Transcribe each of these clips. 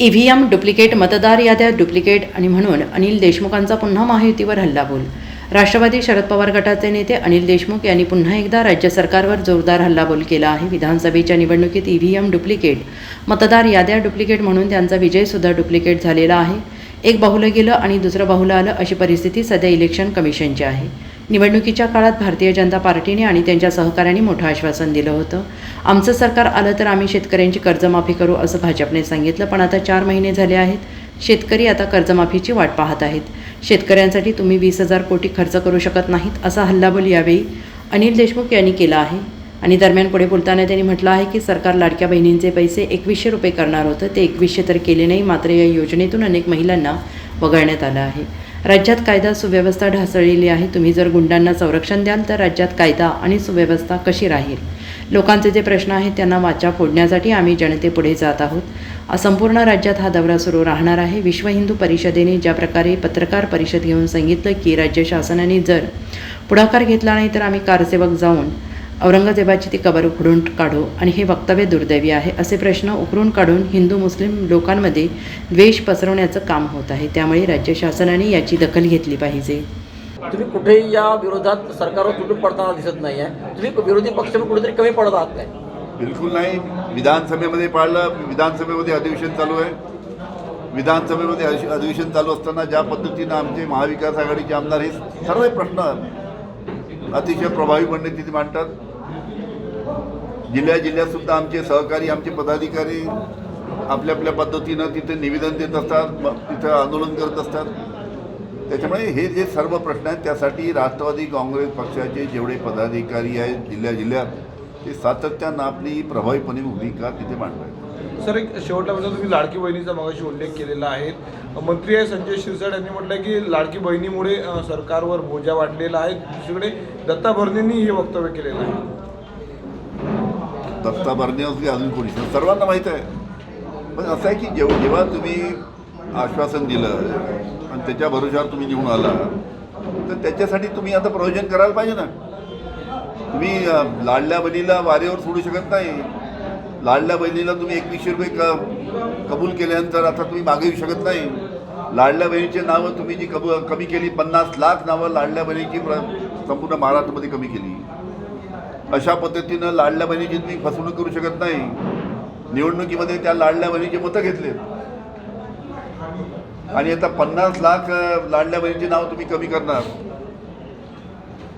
EVM duplicate मतदार याद्या duplicate आणि म्हणून अनिल देशमुखांचा पुन्हा महायुतीवर हल्लाबोल. राष्ट्रवादी शरद पवार गटाचे नेते अनिल देशमुख यांनी पुन्हा एकदा राज्य सरकारवर जोरदार हल्लाबोल केला आहे. विधानसभेच्या निवडणुकीत ईव्हीएम डुप्लिकेट मतदार याद्या डुप्लिकेट म्हणून त्यांचा विजयसुद्धा डुप्लिकेट झालेला आहे. एक बाहुलं गेलं आणि दुसरं बाहुलं आलं अशी परिस्थिती सध्या इलेक्शन कमिशनची आहे. निवडणुकीच्या काळात भारतीय जनता पार्टीने आणि त्यांच्या सहकाऱ्यांनी मोठं आश्वासन दिलं होतं. आमचं सरकार आलं तर आम्ही शेतकऱ्यांची कर्जमाफी करू असं भाजपने सांगितलं पण आता चार महिने झाले आहेत. शेतकरी आता कर्जमाफीची वाट पाहत आहेत. शेतकऱ्यांसाठी तुम्ही वीस हजार कोटी खर्च करू शकत नाहीत असा हल्लाबोल यावेळी अनिल देशमुख यांनी केला आहे. आणि दरम्यान पुढे बोलताना त्यांनी म्हटलं आहे की सरकार लाडक्या बहिणींचे पैसे एकवीसशे रुपये करणार होतं. ते एकवीसशे तर केले नाही मात्र या योजनेतून अनेक महिलांना वगळण्यात आलं आहे. राज्यात कायदा सुव्यवस्था ढासळलेली आहे. तुम्ही जर गुंडांना संरक्षण द्याल तर राज्यात कायदा आणि सुव्यवस्था कशी राहील? लोकांचे जे प्रश्न आहेत त्यांना वाचा फोडण्यासाठी आम्ही जनतेपुढे जात आहोत. संपूर्ण राज्यात हा दौरा सुरू राहणार आहे. विश्व हिंदू परिषदेने ज्या प्रकारे पत्रकार परिषद घेऊन सांगितलं की राज्य शासनाने जर पुढाकार घेतला नाही तर आम्ही कारसेवक जाऊन औरंगजेबाची ती कबर उखडून काढू आणि हे वक्तव्य दुर्दैवी आहे असे प्रश्न उकरून काढून हिंदू मुस्लिम लोकांमध्ये द्वेष पसरवण्याचं काम होत आहे. त्यामुळे राज्य शासनाने याची दखल घेतली पाहिजे. तुम्ही कुठेही या विरोधात सरकारवर तुटून पडताना दिसत नाही आहे तुम्ही विरोधी पक्ष कुठेतरी कमी पडत आहात काय? बिलकुल नाही. विधानसभेमध्ये पाळलं विधानसभेमध्ये अधिवेशन चालू आहे. विधानसभेमध्ये अधि- अधिवेशन चालू असताना ज्या पद्धतीनं आमचे महाविकास आघाडीचे आमदार हे सर्व प्रश्न अतिशय प्रभावीपणे तिथे मांडतात. जिल्ह्या जिल्ह्यात सुद्धा आमचे सहकारी आमचे पदाधिकारी आपल्या आपल्या पद्धतीनं तिथे निवेदन देत असतात मग तिथं आंदोलन करत असतात. त्याच्यामुळे हे जे सर्व प्रश्न आहेत त्यासाठी राष्ट्रवादी काँग्रेस पक्षाचे जेवढे पदाधिकारी आहेत जिल्ह्या जिल्ह्यात ते सातत्यानं आपली प्रभावीपणे भूमिका तिथे मांडतात सर एक शेवटला म्हणजे तुम्ही लाडकी बहिणीचा मगाशी उल्लेख केलेला आहे. मंत्री आहे संजय शिरसाट यांनी म्हटलं की लाडकी बहिणीमुळे सरकारवर बोजा वाढलेला आहे. दुसरीकडे दत्ता भरणेंनी हे वक्तव्य केलेलं आहे. दत्ता भरणे अजून कोणी. सर्वांना माहीत आहे. पण असं आहे की जेव जेव्हा तुम्ही आश्वासन दिलं आणि त्याच्या भरोशावर तुम्ही निवडून आला तर त्याच्यासाठी तुम्ही आता प्रयोजन करायला पाहिजे ना. तुम्ही लाडल्या बहिणीला वारेवर सोडू शकत नाही. लाडल्या बहिणीला तुम्ही एकवीसशे रुपये क कबूल केल्यानंतर आता तुम्ही मागे येऊ शकत नाही. लाडल्या बहिणीची नावं तुम्ही जी कबू कमी केली पन्नास लाख नावं लाडल्या बहिणीची प्र संपूर्ण महाराष्ट्रामध्ये कमी केली. अशा पद्धतीनं लाडल्या बहिणीची तुम्ही फसवणूक करू शकत नाही. निवडणुकीमध्ये त्या लाडल्या बहिणीचे मतं घेतले आणि आता पन्नास लाख लाडल्या बहिणीचे नाव तुम्ही कमी करणार.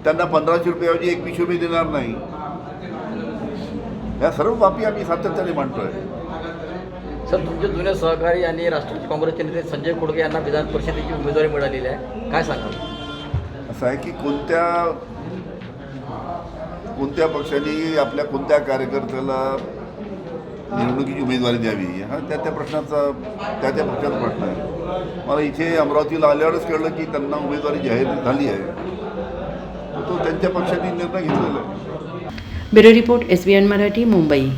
त्यांना पंधराशे रुपयाऐवजी एकवीसशे रुपये देणार नाही. या सर्व बाबी आम्ही सातत्याने मांडतोय. सर तुमचे जुने सहकारी आणि राष्ट्रवादी काँग्रेसचे नेते संजय खोडके यांना विधान परिषदेची उमेदवारी मिळालेली आहे. काय सांगाल? असं आहे की कोणत्या कोणत्या पक्षाने आपल्या कोणत्या कार्यकर्त्याला निवडणुकीची उमेदवारी द्यावी? हा त्या त्या प्रश्नाचा त्या त्या पक्षाचा प्रश्न आहे. मला इथे अमरावतीला आल्यावरच कळलं की त्यांना उमेदवारी जाहीर झाली आहे. तो त्यांच्या पक्षाने निर्णय घेतलेला आहे. Bureau report S B N Marathi Mumbai.